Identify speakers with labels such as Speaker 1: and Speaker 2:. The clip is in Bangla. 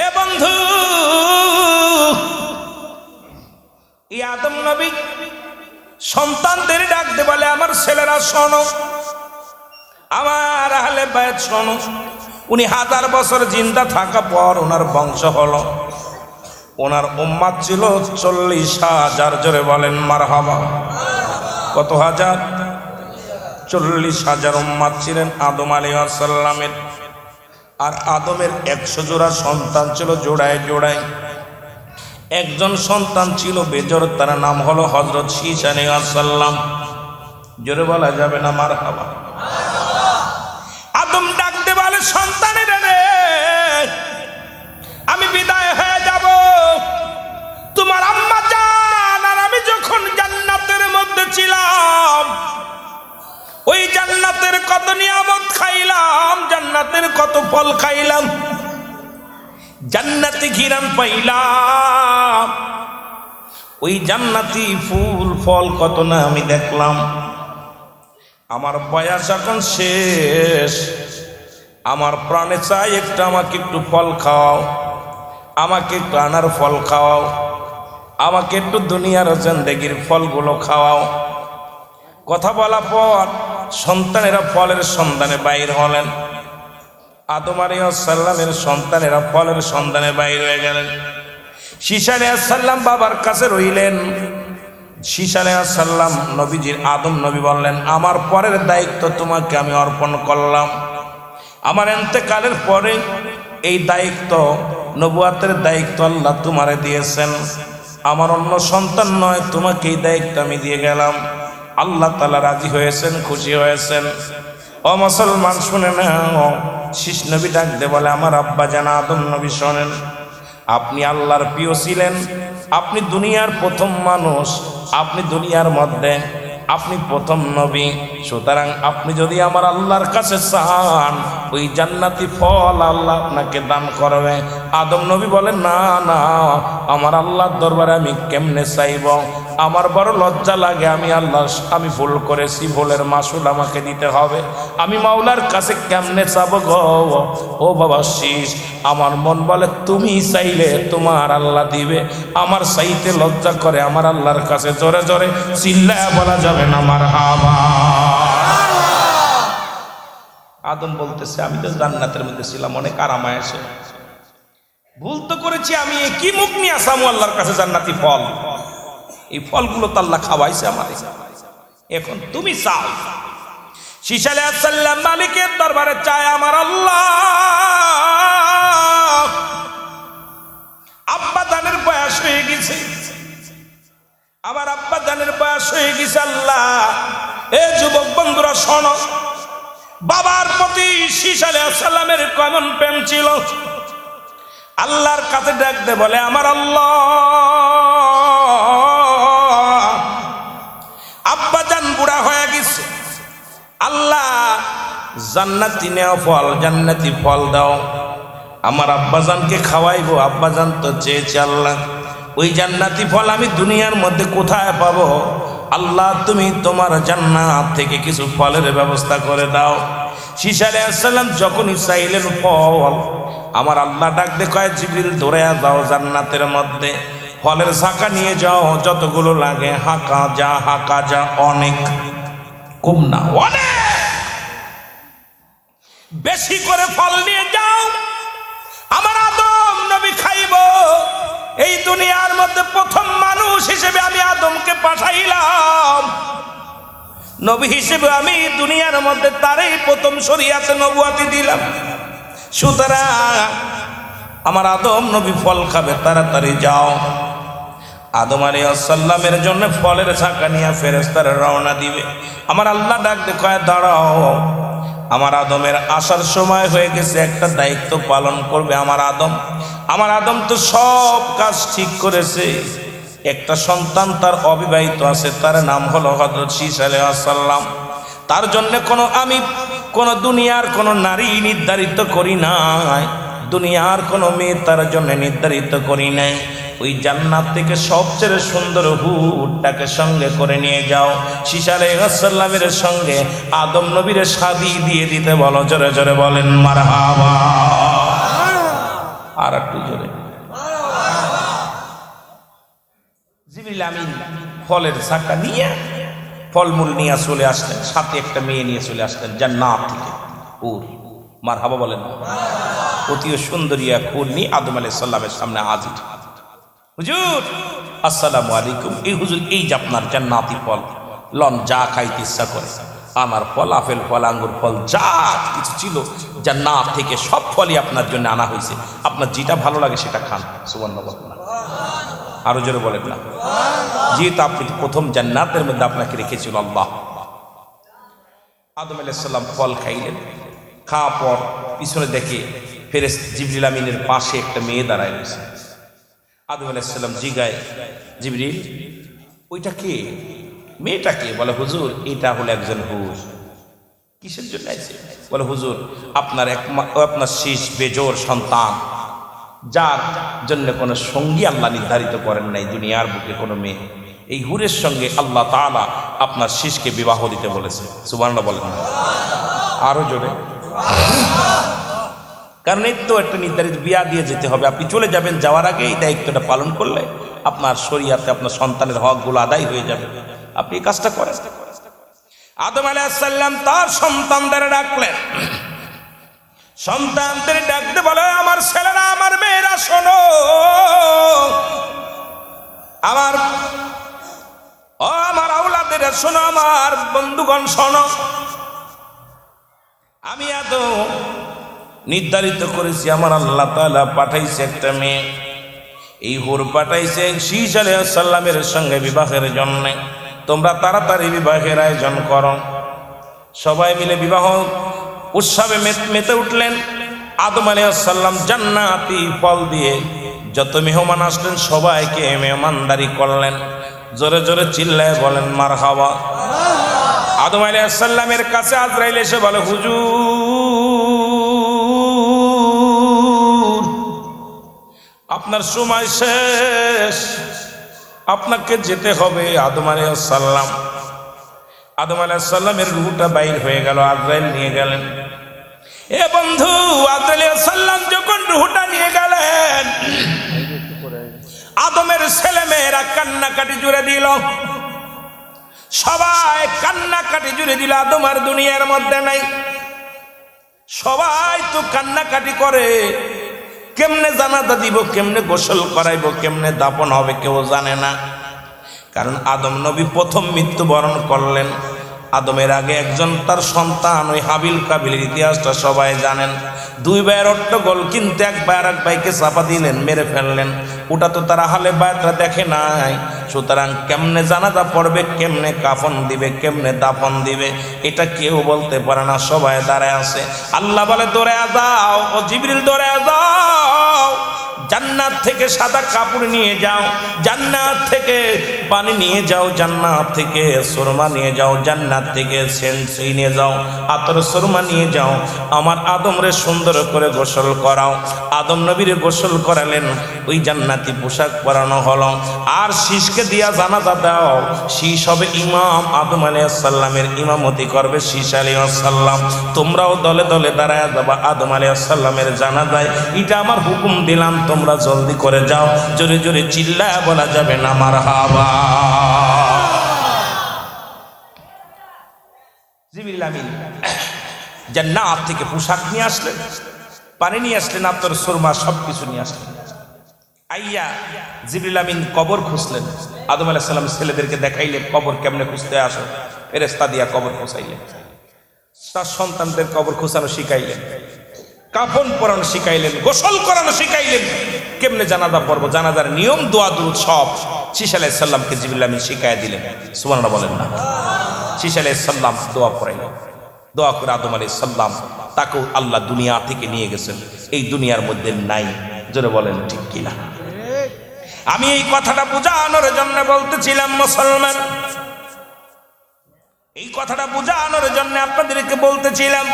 Speaker 1: এ বন্ধু এই আদম নবী, সন্তানদের ডাকতে বলে, আমার ছেলেরা শোনো, আমার আহলে বায়াত শোনো, উনি হাজার বছর জিন্দা থাকা পর ওনার বংশ হলো। ওনার উম্মাদ ছিল চল্লিশ হাজার, জোরে বলেন মার কত হাজার? চল্লিশ হাজার উম্মাদ ছিলেন আদম আলী আসাল্লামের আর আদমের একশো জোড়া সন্তান ছিল জোড়ায় জোড়ায়। একজন সন্তান ছিল বেজর তার নাম হলো হজরত আলী আসাল্লাম জোরে বলা যাবে না মার হাবা আদম ডাকতে বলে সন্তানের রে, আমি বিদায় হয়ে যাব। তোমার আম্মা জান, আর আমি যখন জান্নাতের মধ্যে ছিলাম জান্নাতের কত নিয়ামত খাইলাম, জান্নাতের কত ফল খাইলাম। জান্নাতি ঘিরান পাইলাম। ওই জান্নাতি ফুল, ফল কত না আমি দেখলাম। আমার বয়স এখন শেষ। আমার প্রাণে চাই একটু আমাকে একটু ফল খাওয়াও, আমাকে একটু আনার ফল খাওয়াও, আমাকে একটু দুনিয়ার জেন্দেগির ফলগুলো খাওয়াও। কথা বলা পর সন্তানেরা ফলের সন্ধানে বাইর হলেন। আদম সাল্লামের সন্তানেরা ফলের সন্ধানে বাইর হয়ে গেলেন। শীষা সাল্লাম বাবার কাছে রইলেন। শীষ সাল্লাম নবীজির আদম নবী বললেন, আমার পরের দায়িত্ব তোমাকে আমি অর্পণ করলাম। আমার এতেকালের পরে এই দায়িত্ব, নবুয়াতের দায়িত্ব আল্লাহ তোমারে দিয়েছেন। আমার অন্য সন্তান নয়, তোমাকে এই দায়িত্ব আমি দিয়ে গেলাম। আল্লাহ তালা রাজি হয়েছেন, খুশি হয়েছেন। ও মুসলমান, শুনে নাও। শীষ নবী ডাকতে বলে, আমার আব্বা জানা আদম নবী শোনেন। আপনি আল্লাহর প্রিয় ছিলেন। আপনি দুনিয়ার প্রথম মানুষ। আপনি দুনিয়ার মধ্যে। আপনি প্রথম নবী। সুতরাং আপনি যদি আমার আল্লাহর কাছে চান, ওই জান্নাতি ফল আল্লাহ আপনাকে দান করবে। আদম নবী বলেন, না না। আমার আল্লাহর দরবারে আমি কেমনে চাইব? আমার বড় লজ্জা লাগে, আমি আল্লাহ, আমি ভুল করেছি, ভুলের মাসুল আমাকে দিতে হবে। আমি মাওলার কাছে কেমনে চাবো গো? ও বাবা শীষ আমার মন বলে তুমি চাইলে তোমার আল্লাহ দিবে। আমার চাইতে লজ্জা করে, আমার আল্লাহর কাছে জোরে জোরে চিল্লায় বলা যাবে না আমার হাবা। আদম বলতেছে, আমি তো জান্নাতের মধ্যে ছিলাম, অনেক আরাম এসে ভুল তো করেছি আমি কি মুখ নিয়ে আসামু আল্লাহর কাছে জান্নাতি ফল? এই ফলগুলো তো আল্লাহ খাওয়াইছে আমার এখন তুমি চাও। শিশালে সাল্লাম মালিকের দরবারে চায় আমার আল্লাহ। আব্বা দানের বয়স হয়ে গেছে। আমার আব্বা দানের বয়স হয়ে গেছে আল্লাহ। এ যুবক বন্ধুরা, শোনো। বাবার প্রতি শিশালে সাল্লামের কেমন প্রেম ছিল? আল্লাহর কাছে ডাকতে বলে, আমার আল্লাহ জান্নাতি নেওয়া ফল, জান্নাতি ফল দাও। আমার আব্বাজানকে খাওয়াইবো, আব্বাজান তো চেয়েছে আল্লাহ। ওই জান্নাতি ফল আমি দুনিয়ার মধ্যে কোথায় পাবো? আল্লাহ, তুমি তোমার জান্নাত থেকে কিছু ফলের ব্যবস্থা করে দাও। শিশারে আসসালাম যখনই চাইলেন ফল, আমার আল্লাহ ডাক কয় জিবিল ধরে দাও জান্নাতের মধ্যে। ফলের ঝাঁকা নিয়ে যাও, যতগুলো লাগে, হাঁকা যা হাঁকা যা, অনেক। কম না, অনেক। বেশি করে ফল নিয়ে যাও। আমার আদম নবী খাইব। এই দুনিয়ার মধ্যে প্রথম মানুষ হিসেবে আমি আদমকে পাঠাইলাম। নবী হিসেবে আমি দুনিয়ার মধ্যে তারই প্রথম সরিয়াছে নবুয়াতি দিলাম। সুতরাং আমার আদম নবী ফল খাবে, তাড়াতাড়ি যাও। আদম আলী আসাল্লামের জন্য ফলের ছাঁকা নিয়ে ফেরেস্তার রওনা দিবে। আমার আল্লাহ ডাক দেখায়, দাঁড়াও। আমার আদমের আসার সময় হয়ে গেছে, একটা দায়িত্ব পালন করবে আমার আদম। আমার আদম তো সব কাজ ঠিক করেছে। একটা সন্তান তার অবিবাহিত আছে, তার নাম হলো হজরত শীষ আসাল্লাম তার জন্য কোনো আমি, কোনো দুনিয়ার কোনো নারী নির্ধারিত করি নাই। দুনিয়ার কোনো মেয়ে তার জন্য নির্ধারিত করি নাই। ওই জান্নাত থেকে সবচেয়ে সুন্দর হুটটাকে সঙ্গে করে নিয়ে যাও। শিশারে সাল্লামের সঙ্গে আদম নবীর শাদি দিয়ে দিতে বলো, জোরে জোরে বলেন, মারহাবা। আর একটু জোরে। ফলের ছাকা নিয়ে ফলমূল নিয়ে চলে আসলেন, সাথে একটা মেয়ে নিয়ে চলে আসলেন নাম থেকে। হুর মার হাবা বলেন। অতীয় সুন্দরী এক নিয়ে আদম আলাই সাল্লামের সামনে হাজির। হুজুর আসসালামু আলাইকুম এই হুজুর, এই যে আপনার জান্নাতি ফল, লন যা খাইতে ইচ্ছা করে, আমার ফল, আপেল ফল, আঙ্গুর ফল, যা কিছু ছিল, জান্নাত থেকে সব ফলই আপনার জন্য আনা হয়েছে। আপনার যেটা ভালো লাগে সেটা খান। সুবর্ণ বলেন আরও জোরে বলেন না। যেহেতু আপনি প্রথম জান্নাতের মধ্যে আপনাকে রেখেছিল আল্লাহ। আদম আলাইসাল্লাম ফল খাইলেন। খাওয়া পর পিছনে দেখে ফেরেস জিবরিল আমিনের পাশে একটা মেয়ে দাঁড়ায় রয়েছে। আদম আলাইসাল্লাম জিগায়, জিবরিল, ওইটা কে? মেয়েটা কে? বলে, হুজুর, এটা হলো একজন হুর কিসের জন্য আছে বলে, হুজুর, আপনার এক আপনার শীষ, বেজোর সন্তান, যার জন্য কোনো সঙ্গী আল্লাহ নির্ধারিত করেন নাই, দুনিয়ার বুকে কোনো মেয়ে। এই হুরের সঙ্গে আল্লাহ তাআলা আপনার শীষকে বিবাহ দিতে বলেছে। সুবর্ণা বলেন আরও জোরে। কারণ এই তো একটা নির্ধারিত বিয়া দিয়ে যেতে হবে। আপনি চলে যাবেন, যাওয়ার আগে এই দায়িত্বটা পালন করলে আপনার শরীয়তে আপনার সন্তানের হকগুলো আদায় হয়ে যাবে। আপনি এই কাজটা করেন। আদম আলাইসাল্লাম তার সন্তানদের ডাকলেন। সন্তানদের ডাকতে বলে, আমার ছেলেরা, আমার মেয়েরা, শোনো। আমার, ও আমার আউলাদের, শোনো, আমার বন্ধুগণ, শোনো। আমি এত নির্ধারিত করেছি, আমার আল্লাহ তাআলা পাঠাইছে একটা মেয়ে। এই হুর পাঠাইছে শীষ আলাইসাল্লামের সঙ্গে বিবাহের জন্য। তোমরা তাড়াতাড়ি বিবাহের আয়োজন করো। সবাই মিলে বিবাহ উৎসবে মেত- উঠলেন। আদম আলাইসাল্লাম জান্নাতি ফল দিয়ে যত মেহমান আসলেন, সবাইকে মেহমানদারি করলেন। জোরে জোরে চিল্লায় বলেন মার হাওয়া আদম আলাইসাল্লামের কাছে আজরাইল এসে বলে, হুজুর আপনার সময় শেষ। আপনাকে যেতে হবে আদম আলাইসাল্লাম আদম আলাইসাল্লামের রুহটা বাইর হয়ে গেল, আজরাইল নিয়ে গেলেন। এ বন্ধু, আদম যখন রুহুটা নিয়ে গেলেন, আদমের ছেলে মেয়েরা কান্নাকাটি জুড়ে দিল। সবাই কান্নাকাটি জুড়ে দিল, আদম আর দুনিয়ার মধ্যে নাই। সবাই তো কান্নাকাটি করে। কেমনে জানাজা দিব, কেমনে গোসল করাইব, কেমনে দাপন হবে কেউ জানে না। কারণ আদম নবী প্রথম মৃত্যুবরণ করলেন। আদমের আগে একজন তার সন্তান, ওই হাবিল কাবিলের ইতিহাসটা সবাই জানেন। দুই ভাইয়ের অট্টগোল কিন্তু এক ভাইয়ের এক ভাইকে চাপা দিলেন, মেরে ফেললেন। ওটা তো তারা হালে বায়তরা দেখে নাই। সুতরাং কেমনে জানাজা পড়বে, কেমনে কাফন দিবে, কেমনে দাফন দিবে, এটা কেউ বলতে পারে না, সবাই দাঁড়ায় আছে। আল্লাহ বলে দৌড়ে যাও, ও জিবরিল দৌড়ে যাও। জান্নাত থেকে সাদা কাপড় নিয়ে যাও, জান্নাত থেকে পানি নিয়ে যাও, জান্নাত থেকে সুরমা নিয়ে যাও, জান্নাত থেকে সেন্সি নিয়ে যাও, আতর সুরমা নিয়ে যাও। আমার আদমরে সুন্দর করে গোসল করাও। আদম নবীরে গোসল করালেন, ওই জান্নাতি পোশাক পরানো হলো। আর শীষকে দিয়া জানাজা দাও। শীষ হবে ইমাম। আদম আলাইসাল্লামের ইমামতি করবে শীষ আলাইসাল্লাম তোমরাও দলে দলে দাঁড়ায় যাবা আদম আলাইসাল্লামের জানাজায়। এটা আমার হুকুম দিলাম তোমরা জলদি করে যাও। জোরে জোরে চিল্লায় বলা যাবে না আমার জান্নাত থেকে পোশাক নিয়ে আসলেন। পানি নিয়ে আসলেন আপনার সুরমা সব কিছু নিয়ে আসলেন। আইয়া আমিন কবর খুঁজলেন। আদম আলাহ সাল্লাম ছেলেদেরকে দেখাইলেন, কবর কেমনে খুঁজতে আসো? ফেরেস্তা দিয়া কবর খুঁজাইলেন। তার সন্তানদের কবর খুঁজানো শিখাইলেন। কাফন পরানো শিখাইলেন, গোসল করানো শিখাইলেন। কেমনে জানাজা পড়ব? জানাজার নিয়ম, দোয়া দুধ সব শীষ আলাহ সাল্লামকে জিবরিল আমিন শিখাই দিলেন। সুবর্ণা বলেন না। শীষ আলাহ সাল্লাম দোয়া পড়াইলেন দোয়া করে আদম আলাই সাল্লাম তাকেও আল্লাহ দুনিয়া থেকে নিয়ে গেছেন। এই দুনিয়ার মধ্যে নাই। জোরে বলেন, ঠিক কিনা? আমি এই কথাটা বোঝানোর জন্য বলতেছিলাম মুসলমান। এই কথাটা বোঝানোর জন্য আপনাদেরকে বলতেছিলাম